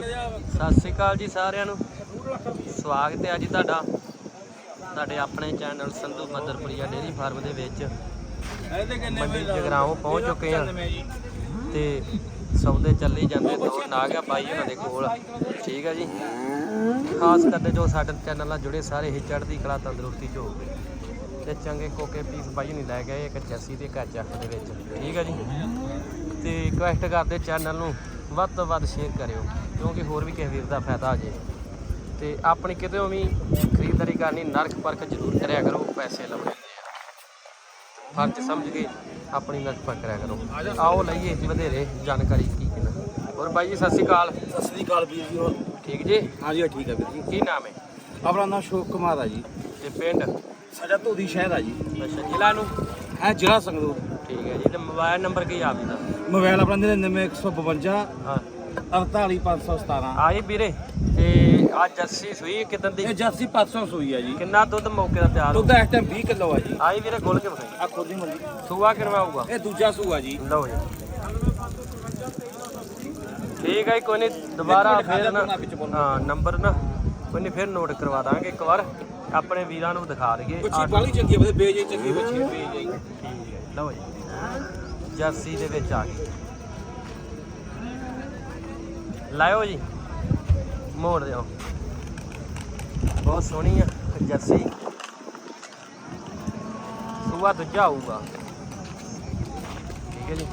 ਸਤਿ ਸ਼੍ਰੀ ਅਕਾਲ ਜੀ ਸਾਰਿਆਂ ਨੂੰ। ਸਵਾਗਤ ਹੈ ਜੀ ਤੁਹਾਡਾ ਤੁਹਾਡੇ ਆਪਣੇ channel Sandhu Madarpuria dairy farm ਦੇ ਵਿੱਚ। ਮੰਡੀ ਜਗਰਾਉਂ ਪਹੁੰਚ ਚੁੱਕੇ ਹਾਂ। ਤੇ ਸੌਦੇ ਚੱਲੀ ਜਾਂਦੇ ਦੋ ਨਾਗ ਆ ਬਾਈ ਉਹਨਾਂ ਦੇ ਕੋਲ। ਠੀਕ ਹੈ ਜੀ। ਖਾਸ ਕਰਕੇ ਜੋ ਸਾਡੇ ਚੈਨਲ ਨਾਲ ਜੁੜੇ ਸਾਰੇ ਹੀ ਚੜ੍ਹਦੀ ਕਲਾ ਤੰਦਰੁਸਤੀ ਚ ਹੋਵੇ ਤੇ ਚੰਗੇ ਕੋਕੇ ਪੀਸ ਬਾਈ ਨਹੀਂ ਲੈ ਗਏ ਇੱਕ ਜੱਸੀ ਤੇ ਇੱਕ ਚੱਕ ਦੇ ਵਿੱਚ। ਠੀਕ ਹੈ ਜੀ। ਤੇ ਰਿਕਵੈਸਟ ਕਰਦੇ ਚੈਨਲ ਨੂੰ ਵੱਧ ਤੋਂ ਵੱਧ ਸ਼ੇਅਰ ਕਰਿਓ ਕਿਉਂਕਿ ਹੋਰ ਵੀ ਕਿਸੇ ਵੀਰ ਦਾ ਫਾਇਦਾ ਹੋ ਜੇ। ਤੇ ਆਪਣੀ ਕਿਤੇ ਵੀ ਖਰੀਦਦਾਰੀ ਕਰਨੀ ਨਰਕ ਪਰਖ ਜ਼ਰੂਰ ਕਰਿਆ ਕਰੋ ਪੈਸੇ ਲਾਉਣੇ ਫਰਜ਼ ਸਮਝ ਕੇ ਆਪਣੀ ਨਰਕ ਪਰਖ ਕਰਿਆ ਕਰੋ। ਆਓ ਲਈਏ ਵਧੇਰੇ ਜਾਣਕਾਰੀ ਕੀ ਕਿਨਾ। ਹੋਰ ਬਾਈ ਜੀ ਸਤਿ ਸ਼੍ਰੀ ਅਕਾਲ। ਸਤਿ ਸ੍ਰੀ ਅਕਾਲ ਵੀਰ ਜੀ ਹੋਰ? ਠੀਕ ਜੀ? ਹਾਂਜੀ ਠੀਕ ਹੈ ਵੀਰ ਜੀ। ਕੀ ਨਾਮ ਹੈ? ਆਪਣਾ ਨਾਮ ਸ਼ੋਕ ਕੁਮਾਰ ਆ ਜੀ। ਤੇ ਪਿੰਡ? ਸਜਾ ਧੋਦੀ ਸ਼ਹਿਰ ਆ ਜੀ। ਅੱਛਾ ਜ਼ਿਲ੍ਹਾ ਨੂੰ? ਹੈ ਜ਼ਿਲ੍ਹਾ ਸੰਗਰੂਰ। ਠੀਕ ਹੈ ਜੀ ਤੇ ਮੋਬਾਈਲ ਨੰਬਰ ਕੀ ਆਪ ਦਾ ਮੋਬਾਈਲ ਆਪਣਾ 99152 ਹਾਂ। 48517 ਆਈ ਵੀਰੇ ਤੇ ਆ ਜੱਸੀ ਸੂਈ ਕਿਦਾਂ ਦੀ? ਇਹ ਜਰਸੀ 500 ਸੂਈ ਆ ਜੀ। ਕਿੰਨਾ ਦੁੱਧ ਮੌਕੇ ਦਾ ਤਿਆਰ ਦੁੱਧ ਇਸ ਟਾਈਮ 20 ਕਿਲੋ ਆ ਜੀ। ਆਈ ਵੀਰੇ ਖੋਲ ਕੇ ਵਿਖਾਈ। ਆ ਖੁਦ ਹੀ ਮਰਜ਼ੀ। ਸੂਆ ਕਿਨਵਾ ਆਊਗਾ ਇਹ ਦੂਜਾ ਸੂਆ ਜੀ। ਲਓ ਜੀ। ਠੀਕ ਹੈ ਜੀ, ਕੋਈ ਨਹੀਂ ਦੁਬਾਰਾ ਫੇਰ ਨਾ। ਹਾਂ ਨੰਬਰ ਨਾ। ਕੋਈ ਨਹੀਂ ਫੇਰ ਨੋਟ ਕਰਵਾ ਦਾਂਗੇ ਇੱਕ ਵਾਰ। ਆਪਣੇ ਵੀਰਾਂ ਨੂੰ ਦਿਖਾ ਦਈਏ। ਬੱਚੀ ਬਾਲੀ ਚੰਗੀ ਆ ਬਦੇ ਬੇਜ ਚੰਗੀ ਬੱਚੀ ਬੇਜ। ਠੀਕ ਹੈ ਲਓ ਜੀ ਜਰਸੀ ਦੇ ਵਿੱਚ ਆ ਗਈ। ਲਾਇਓ ਜੀ ਮੋੜ ਦਿਓ। ਬਹੁਤ ਸੋਹਣੀ ਆ ਜਰਸੀ। ਸੂਆ ਦੂਜਾ ਆਊਗਾ। ਠੀਕ ਹੈ ਜੀ।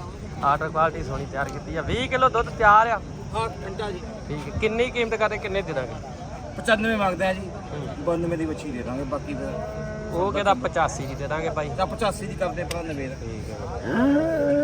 ਆਰਡਰ ਕੁਆਲਿਟੀ ਸੋਹਣੀ ਤਿਆਰ ਕੀਤੀ ਆ। 20 ਕਿਲੋ ਦੁੱਧ ਤਿਆਰ ਆ। ਹਾਂ ਠੰਡਾ ਜੀ। ਠੀਕ ਹੈ। ਕਿੰਨੀ ਕੀਮਤ ਕਰਦੇ ਕਿੰਨੇ ਦੇ ਦਾਂਗੇ? 95 ਮੰਗਦੇ ਆ ਜੀ। 92 ਦੀ ਬੱਚੀ ਦੇ ਦਾਂਗੇ ਬਾਕੀ ਫਿਰ ਉਹ ਕਹਿੰਦਾ 85 ਦੀ ਦੇ ਦਾਂਗੇ ਭਾਈ ਤਾਂ 85 ਦੀ ਕਰਦੇ ਭਰਾ ਨਵੇਂ ਠੀਕ ਹੈ।